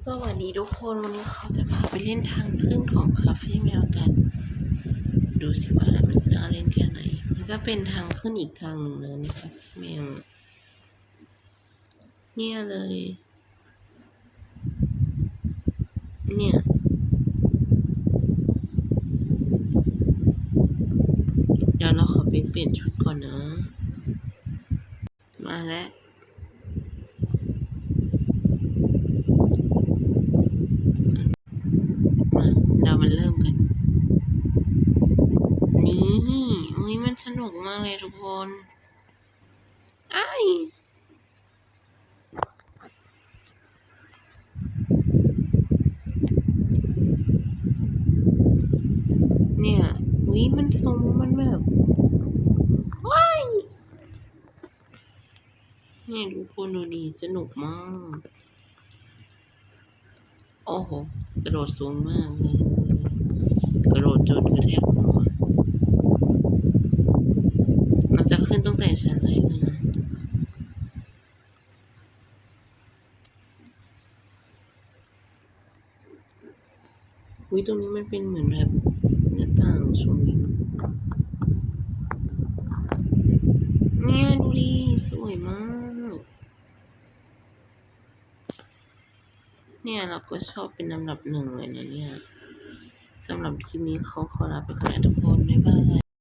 สวัสดีทุกคนวันนี้เขาจะพาไปเล่นทางขึ้นของคาเฟ่แมวกัน ดูสิว่ามันจะน่าเล่นแค่ไหน มันก็เป็นทางขึ้นอีกทางหนึ่งเลยนะคะแมวเนี่ยเลย เนี่ยเดี๋ยวเราขอไปเปลี่ยนชุดก่อนนะ มาแล้ว มาเรามาเริ่มกัน นี่อุ้ยมันสนุกมากเลยทุกคนไอ้เนี่ยอุ้ยมันทรงมันแบบว้ายเนี่ยทุกคนดูดีสนุกมาก โอ้โห กระโดดสูงมากเลย กระโดดจนกระแทกหัวมันจะขึ้นตั้งแต่ชั้นแรกเลยนะวิตรงนี้มันเป็นเหมือนแบบหน้าต่างชมวิวเนี่ยดูดิสวยมาก เนี่ยเราก็ชอบเป็นลำดับหนึ่งเลยนะเนี่ยสำหรับคลิปนี้เขาขอลาไปก่อนนะทุกคน บ๊ายบาย